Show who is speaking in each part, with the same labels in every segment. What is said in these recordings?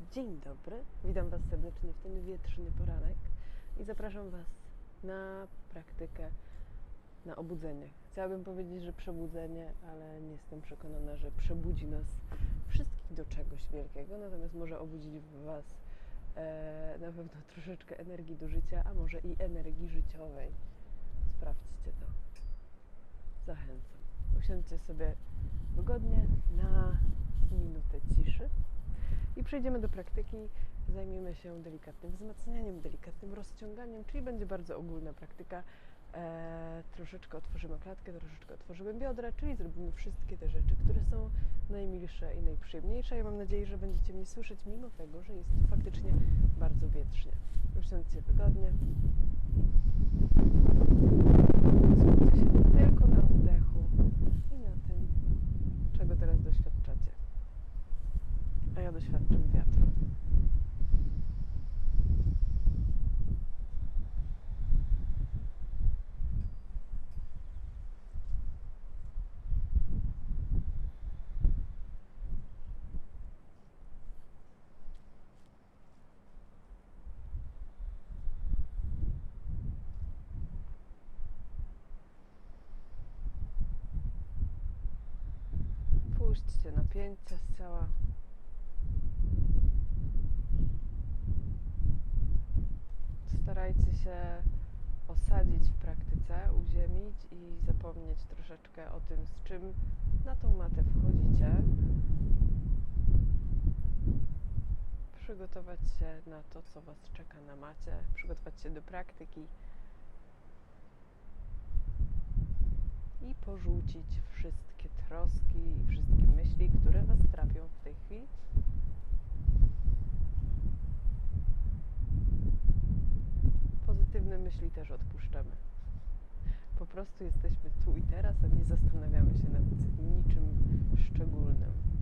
Speaker 1: Dzień dobry, witam Was serdecznie w ten wietrzny poranek i zapraszam Was na praktykę na obudzenie. Chciałabym powiedzieć, że przebudzenie, ale nie jestem przekonana, że przebudzi nas wszystkich do czegoś wielkiego, natomiast może obudzić w Was e, na pewno troszeczkę energii do życia, a może i energii życiowej. Sprawdźcie to. Zachęcam. Usiądźcie sobie wygodnie na minutę ciszy i przejdziemy do praktyki. Zajmiemy się delikatnym wzmacnianiem, delikatnym rozciąganiem, czyli będzie bardzo ogólna praktyka. E, troszeczkę otworzymy klatkę, troszeczkę otworzymy biodra, czyli zrobimy wszystkie te rzeczy, które są najmilsze i najprzyjemniejsze. Ja mam nadzieję, że będziecie mnie słyszeć, mimo tego, że jest faktycznie bardzo wietrznie. Usiądźcie wygodnie. Skupcie się tylko na oddechu i na tym, czego teraz doświadczacie. A ja doświadczam wiatru. Puśćcie napięcia z ciała. Starajcie się osadzić w praktyce, uziemić i zapomnieć troszeczkę o tym, z czym na tą matę wchodzicie. Przygotować się na to, co Was czeka na macie, przygotować się do praktyki i porzucić wszystkie troski i wszystkie myśli, które Was trapią w tej chwili. Pozytywne myśli też odpuszczamy. Po prostu jesteśmy tu i teraz, a nie zastanawiamy się nad niczym szczególnym.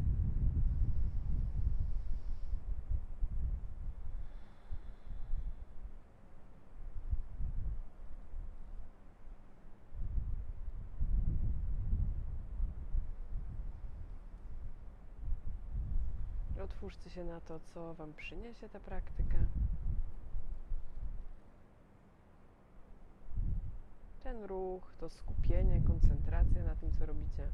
Speaker 1: Otwórzcie się na to, co Wam przyniesie ta praktyka. Ten ruch, to skupienie, koncentracja na tym, co robicie.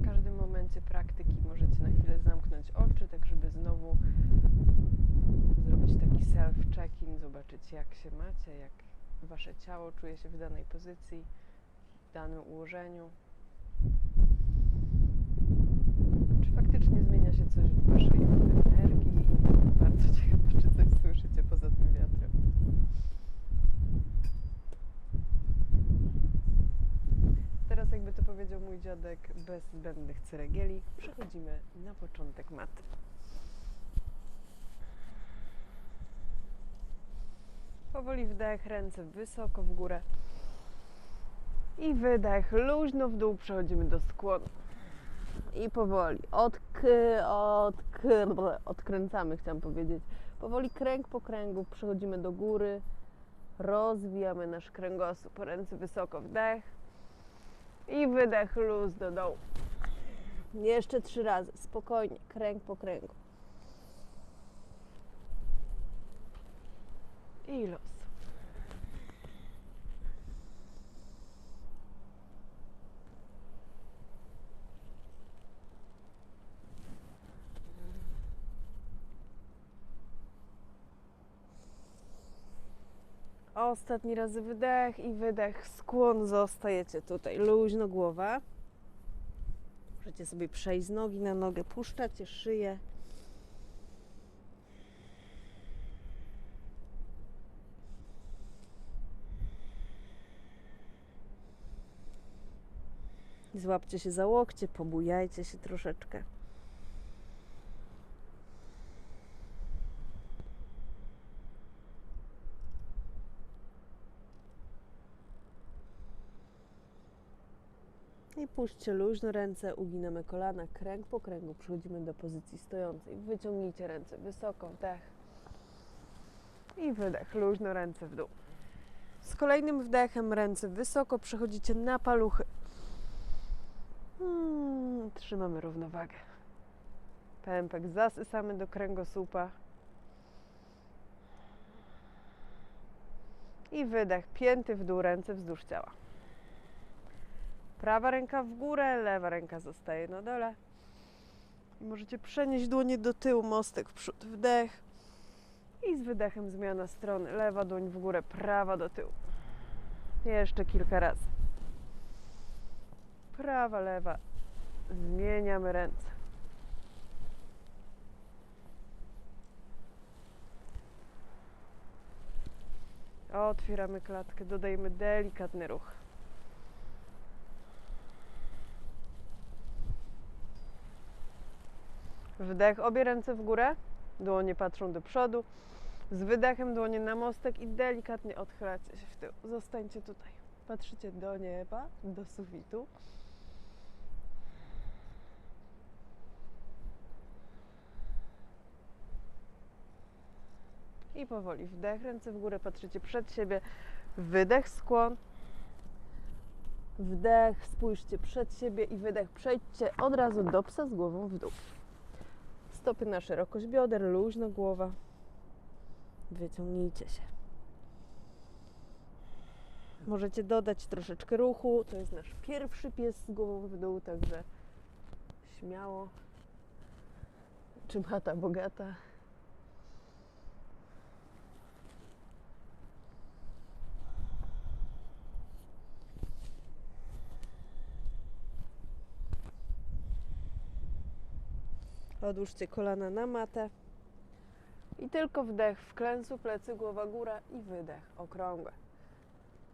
Speaker 1: W każdym momencie praktyki możecie na chwilę zamknąć oczy, tak żeby znowu zrobić taki self-check-in, zobaczyć jak się macie, jak wasze ciało czuje się w danej pozycji, w danym ułożeniu. Czy faktycznie zmienia się coś w waszej energii? Bardzo ciekawe, czy coś słyszycie poza tym wiatrem. Teraz, jakby to powiedział mój dziadek, bez zbędnych ceregieli, przechodzimy na początek maty. Powoli wdech, ręce wysoko w górę. I wydech, luźno w dół, przechodzimy do skłonu. I powoli, odk, odk, odkręcamy, chciałam powiedzieć. Powoli kręg po kręgu przechodzimy do góry. Rozwijamy nasz kręgosłup, ręce wysoko, wdech. I wydech, luz do dołu. Jeszcze trzy razy, spokojnie, kręg po kręgu. I los. Ostatni raz wydech i wydech, skłon, zostajecie tutaj, luźno głowa. Możecie sobie przejść z nogi na nogę, puszczacie szyję. Złapcie się za łokcie, pobujajcie się troszeczkę. I puśćcie luźno ręce, uginamy kolana, kręg po kręgu, przechodzimy do pozycji stojącej. Wyciągnijcie ręce wysoko, wdech i wydech, luźno ręce w dół. Z kolejnym wdechem ręce wysoko przechodzicie na paluchy. Hmm, trzymamy równowagę. Pępek zasysamy do kręgosłupa. I wydech, pięty w dół, ręce wzdłuż ciała. Prawa ręka w górę, lewa ręka zostaje na dole. I możecie przenieść dłonie do tyłu, mostek w przód, wdech. I z wydechem zmiana strony. Lewa dłoń w górę, prawa do tyłu. Jeszcze kilka razy. Prawa, lewa. Zmieniamy ręce. Otwieramy klatkę, dodajemy delikatny ruch. Wdech, obie ręce w górę, dłonie patrzą do przodu. Z wydechem dłonie na mostek i delikatnie odchylacie się w tył. Zostańcie tutaj. Patrzycie do nieba, do sufitu. I powoli wdech, ręce w górę, patrzycie przed siebie. Wydech, skłon. Wdech, spójrzcie przed siebie i wydech. Przejdźcie od razu do psa z głową w dół. Stopy na szerokość bioder, luźno głowa. Wyciągnijcie się. Możecie dodać troszeczkę ruchu. To jest nasz pierwszy pies z głową w dół, także śmiało. Czy mata bogata? Odłóżcie kolana na matę. I tylko wdech w klęsu, plecy, głowa, góra i wydech okrągłe.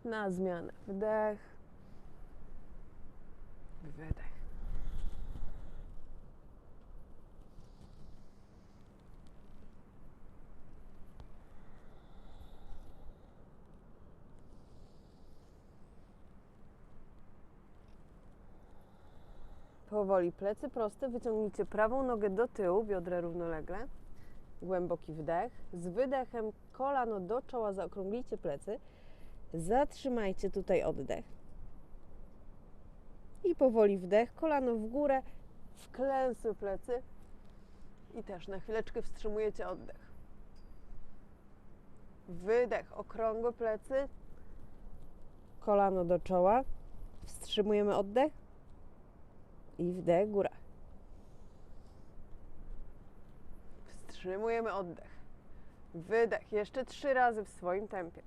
Speaker 1: Na zmianę. Wdech. Wydech. Powoli plecy proste, wyciągnijcie prawą nogę do tyłu, biodra równolegle. Głęboki wdech. Z wydechem kolano do czoła, zaokrąglicie plecy. Zatrzymajcie tutaj oddech. I powoli wdech, kolano w górę, wklęsły plecy. I też na chwileczkę wstrzymujecie oddech. Wydech, okrągłe plecy. Kolano do czoła. Wstrzymujemy oddech. I wdech, góra. Wstrzymujemy oddech. Wydech. Jeszcze trzy razy w swoim tempie.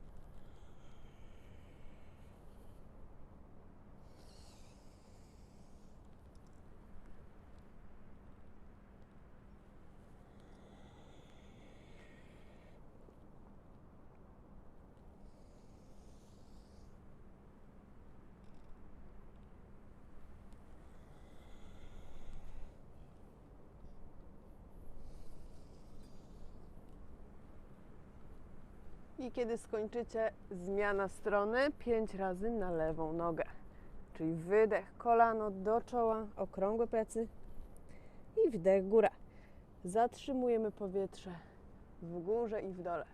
Speaker 1: I kiedy skończycie, zmiana strony pięć razy na lewą nogę. Czyli wydech, kolano do czoła, okrągłe plecy i wdech, góra. Zatrzymujemy powietrze w górze i w dole.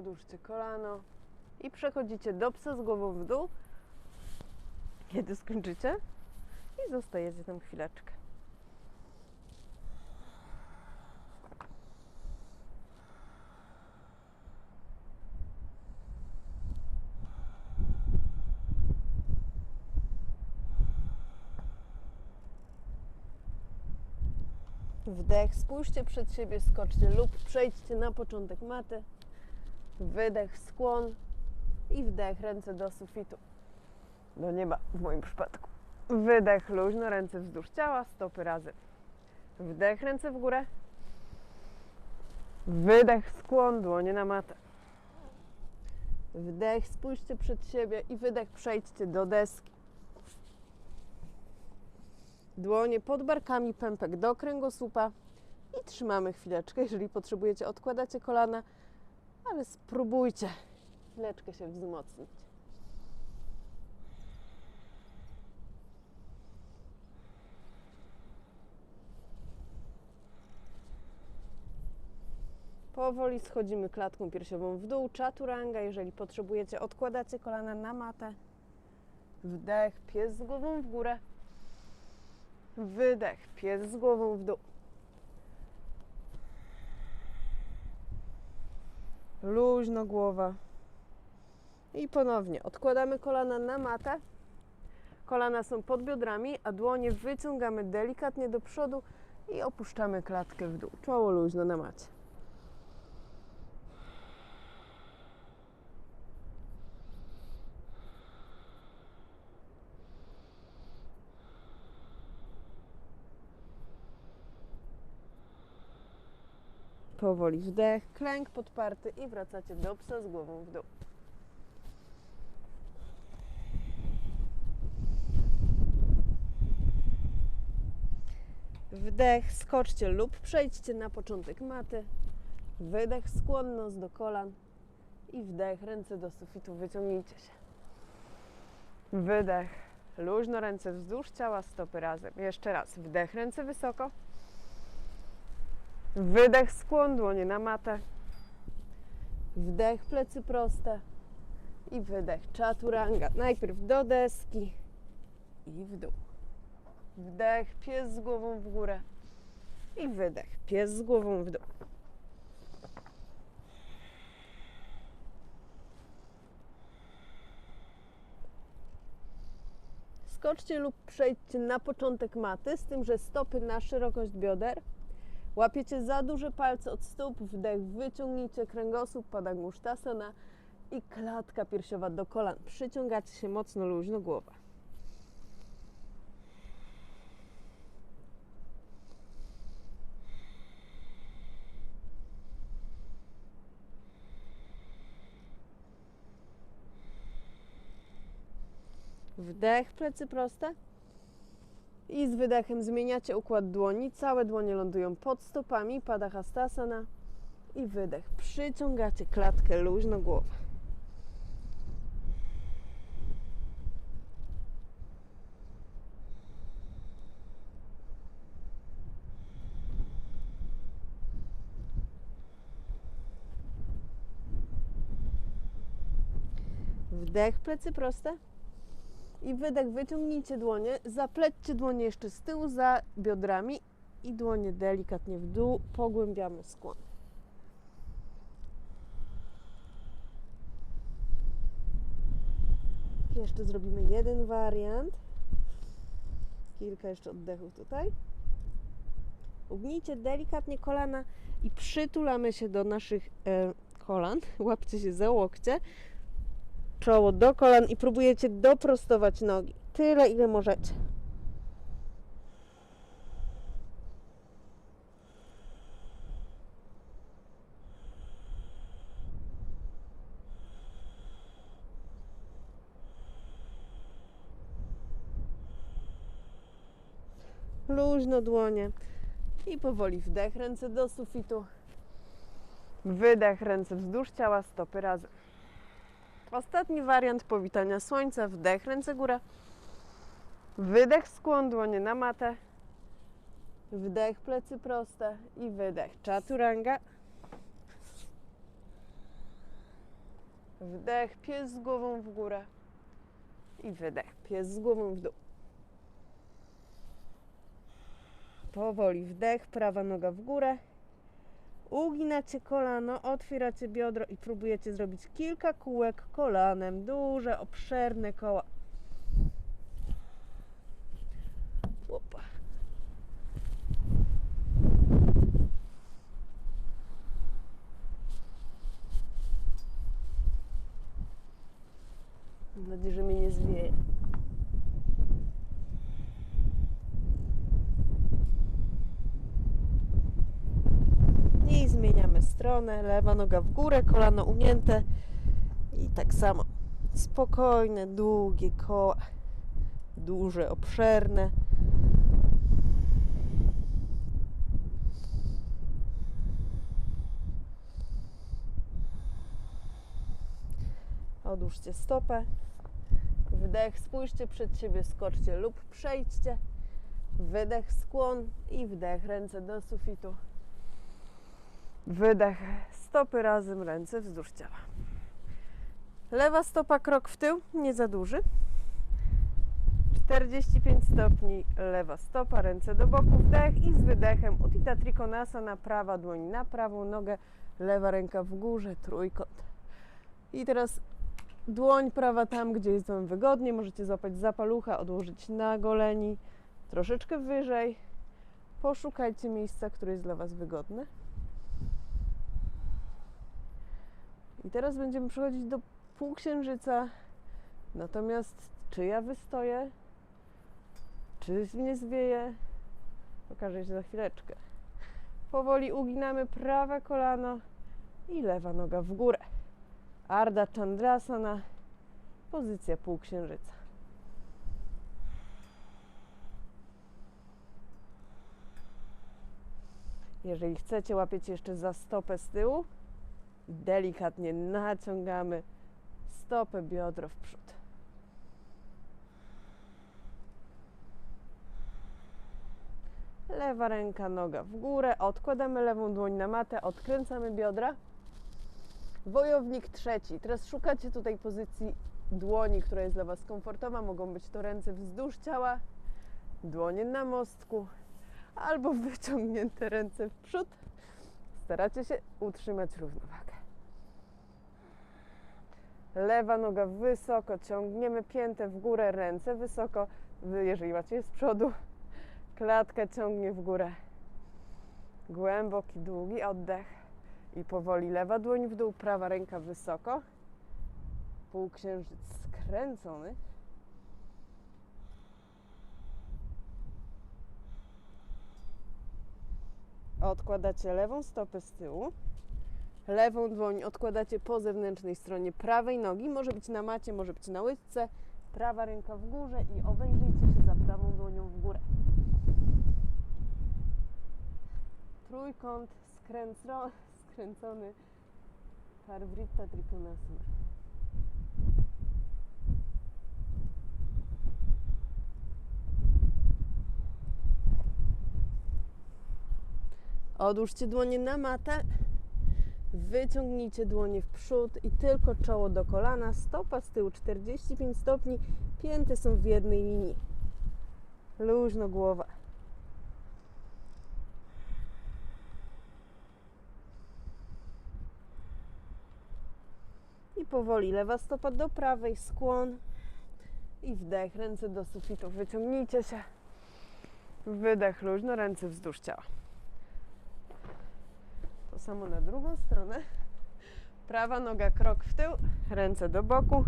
Speaker 1: Odłóżcie kolano i przechodzicie do psa z głową w dół. Kiedy skończycie i zostajecie tam chwileczkę. Wdech, spójrzcie przed siebie, skoczcie lub przejdźcie na początek maty. Wydech, skłon i wdech, ręce do sufitu. do nieba w moim przypadku. Wydech luźno, ręce wzdłuż ciała, stopy razem. Wdech, ręce w górę. Wydech, skłon, dłonie na matę. Wdech, spójrzcie przed siebie i wydech, przejdźcie do deski. Dłonie pod barkami, pępek do kręgosłupa i trzymamy chwileczkę. Jeżeli potrzebujecie, odkładacie kolana, ale spróbujcie chwileczkę się wzmocnić. Powoli schodzimy klatką piersiową w dół, chaturanga. Jeżeli potrzebujecie, odkładacie kolana na matę. Wdech, pies z głową w górę. Wydech, pies z głową w dół. Luźno głowa. I ponownie odkładamy kolana na matę. Kolana są pod biodrami, a dłonie wyciągamy delikatnie do przodu i opuszczamy klatkę w dół. Czoło luźno na macie. Powoli wdech, klęk podparty i wracacie do psa z głową w dół. Wdech, skoczcie lub przejdźcie na początek maty. Wydech, skłon nos do kolan. I wdech, ręce do sufitu, wyciągnijcie się. Wydech, luźno ręce wzdłuż ciała, stopy razem. Jeszcze raz, wdech, ręce wysoko. Wydech, skłon, dłonie na matę. Wdech, plecy proste. I wydech, chaturanga. Najpierw do deski i w dół. Wdech, pies z głową w górę. I wydech, pies z głową w dół. Skoczcie lub przejdźcie na początek maty, z tym, że stopy na szerokość bioder. Łapiecie za duże palce od stóp, wdech, wyciągnijcie kręgosłup, pada gusztasana i klatka piersiowa do kolan. Przyciągacie się mocno, luźno głowa. Wdech, plecy proste. I z wydechem zmieniacie układ dłoni. Całe dłonie lądują pod stopami, pada hastasana. I wydech. Przyciągacie klatkę luźno głowę. Wdech, plecy proste. I wydech, wyciągnijcie dłonie, zaplećcie dłonie jeszcze z tyłu za biodrami i dłonie delikatnie w dół, pogłębiamy skłon. Jeszcze zrobimy jeden wariant. Kilka jeszcze oddechów tutaj. Ugnijcie delikatnie kolana i przytulamy się do naszych e, kolan. Łapcie się za łokcie czoło do kolan i próbujecie doprostować nogi. Tyle, ile możecie. Luźno dłonie i powoli wdech, ręce do sufitu. Wydech, ręce wzdłuż ciała, stopy razem. Ostatni wariant powitania słońca. Wdech, ręce góra. Wydech, skłon, dłonie na matę. Wdech, plecy proste i wydech. Chaturanga. Wdech, pies z głową w górę. I wydech, pies z głową w dół. Powoli wdech, prawa noga w górę. Uginacie kolano, otwieracie biodro i próbujecie zrobić kilka kółek kolanem. Duże, obszerne koła. Opa. Mam nadzieję, że mnie nie zwieje. zmieniamy stronę. Lewa noga w górę, kolano unięte. I tak samo spokojne, długie koła. Duże, obszerne. Odłóżcie stopę. Wdech, spójrzcie przed siebie, skoczcie lub przejdźcie. Wydech, skłon i wdech, ręce do sufitu. Wydech, stopy razem, ręce wzdłuż ciała. Lewa stopa krok w tył, nie za duży. 45 stopni, lewa stopa, ręce do boku, wdech i z wydechem Uttita Trikonasana, prawa dłoń na prawą nogę, lewa ręka w górze, trójkąt. I teraz dłoń prawa tam, gdzie jest Wam wygodnie, możecie złapać za palucha, odłożyć na goleni, troszeczkę wyżej. Poszukajcie miejsca, które jest dla Was wygodne. I teraz będziemy przechodzić do półksiężyca. Natomiast czy ja wystoję, czy mnie zwieje, okaże się za chwileczkę. Powoli uginamy prawe kolano i lewa noga w górę. Ardha Chandrasana, pozycja półksiężyca. Jeżeli chcecie, łapiecie jeszcze za stopę z tyłu delikatnie naciągamy stopę, biodro w przód. Lewa ręka, noga w górę, odkładamy lewą dłoń na matę, odkręcamy biodra. Wojownik trzeci. Teraz szukacie tutaj pozycji dłoni, która jest dla Was komfortowa. Mogą być to ręce wzdłuż ciała, dłonie na mostku, albo wyciągnięte ręce w przód. Staracie się utrzymać równowagę. Lewa noga wysoko, ciągniemy piętę w górę, ręce wysoko, wy, jeżeli macie z przodu. Klatka ciągnie w górę. Głęboki, długi oddech. I powoli lewa dłoń w dół, prawa ręka wysoko. Półksiężyc skręcony. Odkładacie lewą stopę z tyłu. Lewą dłoń odkładacie po zewnętrznej stronie prawej nogi. Może być na macie, może być na łydce. Prawa ręka w górze i obejrzyjcie się za prawą dłonią w górę. Trójkąt skręcro, skręcony Parvritta Trikonasana. Odłóżcie dłonie na matę. Wyciągnijcie dłonie w przód i tylko czoło do kolana, stopa z tyłu 45 stopni, pięty są w jednej linii. Luźno głowa. I powoli lewa stopa do prawej, skłon i wdech, ręce do sufitu. Wyciągnijcie się. Wydech luźno, ręce wzdłuż ciała. Samo na drugą stronę. Prawa noga krok w tył, ręce do boku.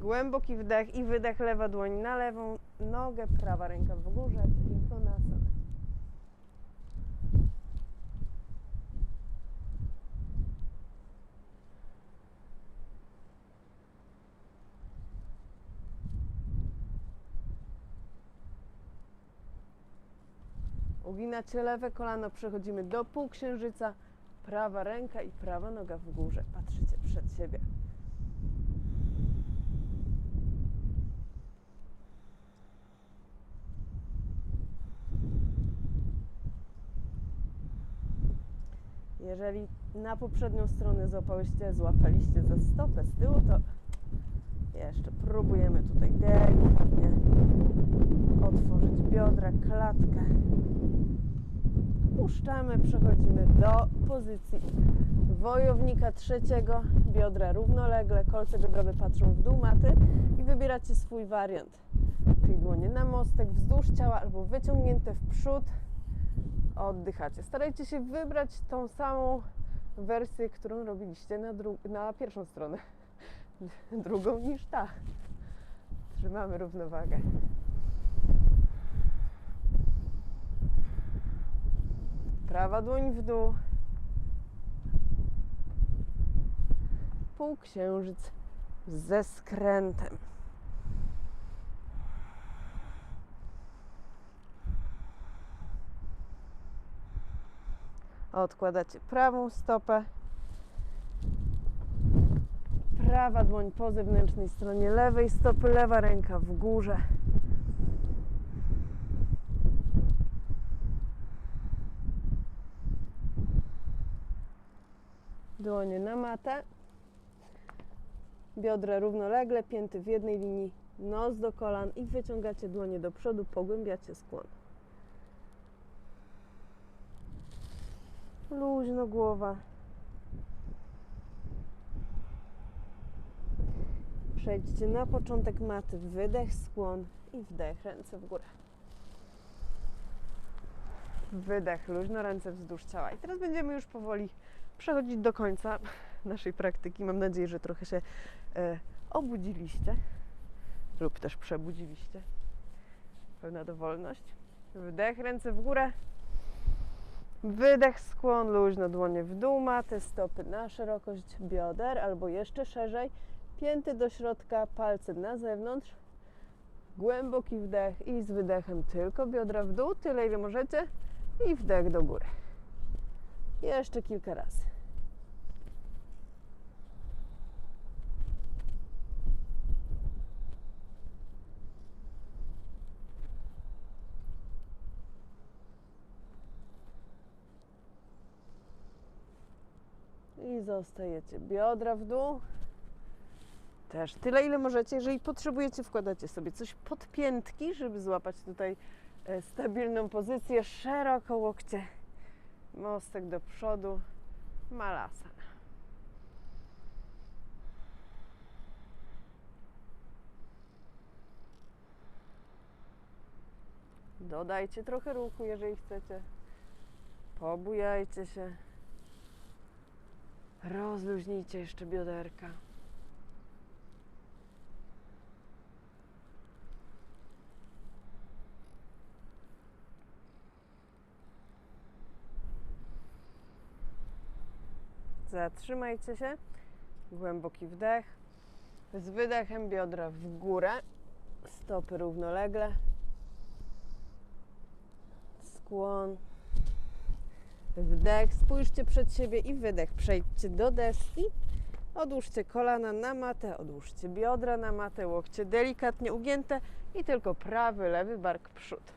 Speaker 1: Głęboki wdech i wydech, lewa dłoń na lewą nogę, prawa ręka w górze, trikonasana. Uginacie lewe kolano, przechodzimy do półksiężyca. Prawa ręka i prawa noga w górze. Patrzycie przed siebie. Jeżeli na poprzednią stronę złapałyście, złapaliście za stopę z tyłu, to jeszcze próbujemy tutaj delikatnie otworzyć biodra, klatkę. Puszczamy, przechodzimy do pozycji wojownika trzeciego. Biodra równolegle, kolce biodrowe patrzą w dół maty i wybieracie swój wariant. Czyli dłonie na mostek, wzdłuż ciała albo wyciągnięte w przód. Oddychacie. Starajcie się wybrać tą samą wersję, którą robiliście na, na pierwszą stronę. Drugą niż ta. Trzymamy równowagę. prawa dłoń w dół. Półksiężyc ze skrętem. Odkładacie prawą stopę. Prawa dłoń po zewnętrznej stronie lewej stopy, lewa ręka w górze. Dłonie na matę. Biodra równolegle, pięty w jednej linii, nos do kolan i wyciągacie dłonie do przodu, pogłębiacie skłon. Luźno głowa. Przejdźcie na początek maty, wydech, skłon i wdech, ręce w górę. Wydech, luźno ręce wzdłuż ciała. I teraz będziemy już powoli przechodzić do końca naszej praktyki. Mam nadzieję, że trochę się e, obudziliście lub też przebudziliście. Pełna dowolność. Wdech, ręce w górę. Wydech, skłon, luźno, dłonie w dół, maty, stopy na szerokość bioder albo jeszcze szerzej. Pięty do środka, palce na zewnątrz. Głęboki wdech i z wydechem tylko biodra w dół, tyle ile możecie. I wdech do góry. Jeszcze kilka razy. I zostajecie biodra w dół. Też tyle, ile możecie. Jeżeli potrzebujecie, wkładacie sobie coś pod piętki, żeby złapać tutaj e, stabilną pozycję. Szeroko łokcie, mostek do przodu, malasa. Dodajcie trochę ruchu, jeżeli chcecie. Pobujajcie się. Rozluźnijcie jeszcze bioderka. Zatrzymajcie się. Głęboki wdech. Z wydechem biodra w górę. Stopy równolegle. Skłon. Wdech, spójrzcie przed siebie i wydech. Przejdźcie do deski. Odłóżcie kolana na matę, odłóżcie biodra na matę, łokcie delikatnie ugięte i tylko prawy, lewy bark przód.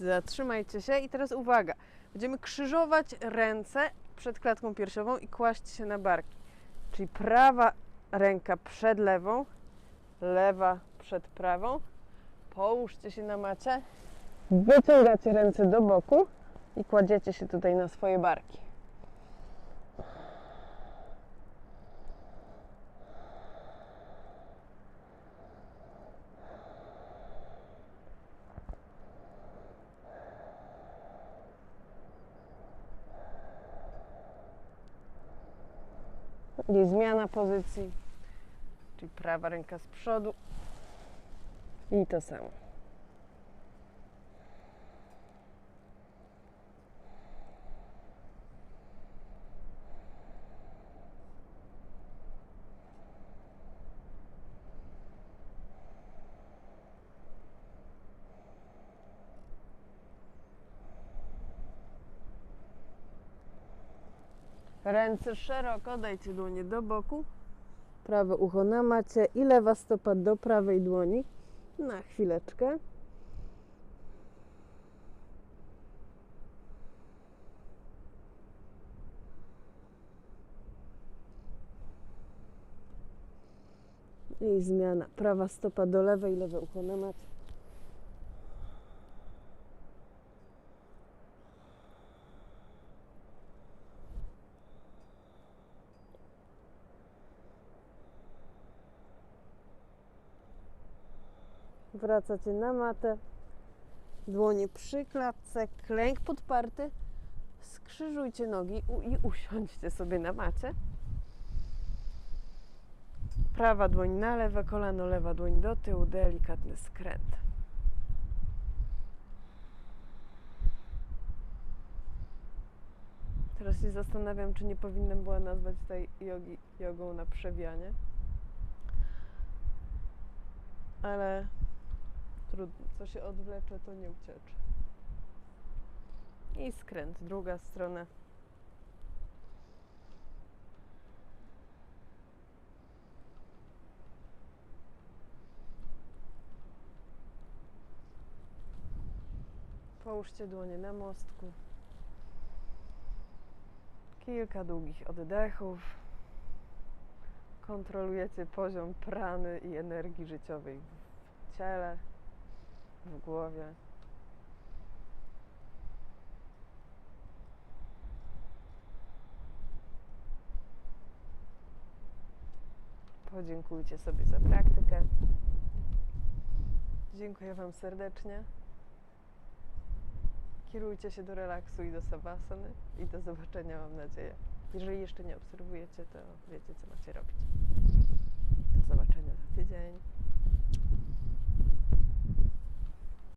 Speaker 1: Zatrzymajcie się i teraz uwaga. Będziemy krzyżować ręce przed klatką piersiową i kłaść się na barki. Czyli prawa ręka przed lewą, lewa przed prawą. Połóżcie się na macie. Wyciągacie ręce do boku i kładziecie się tutaj na swoje barki. I zmiana pozycji, czyli prawa ręka z przodu i to samo. Ręce szeroko, dajcie dłonie do boku. Prawe ucho na macie i lewa stopa do prawej dłoni. Na chwileczkę. I zmiana. Prawa stopa do lewej, lewe ucho na macie. Wracacie na matę. Dłonie przy klatce, klęk podparty. Skrzyżujcie nogi i usiądźcie sobie na macie. Prawa dłoń na lewe kolano, lewa dłoń do tyłu, delikatny skręt. Teraz się zastanawiam, czy nie powinnam była nazwać tej jogi jogą na przewijanie. Ale trudno, co się odwlecze, to nie uciecze. I skręt, druga strona. Połóżcie dłonie na mostku. Kilka długich oddechów. Kontrolujecie poziom prany i energii życiowej w ciele, w głowie. Podziękujcie sobie za praktykę. Dziękuję Wam serdecznie. Kierujcie się do relaksu i do savasany i do zobaczenia, mam nadzieję. Jeżeli jeszcze nie obserwujecie, to wiecie, co macie robić. Do zobaczenia za tydzień.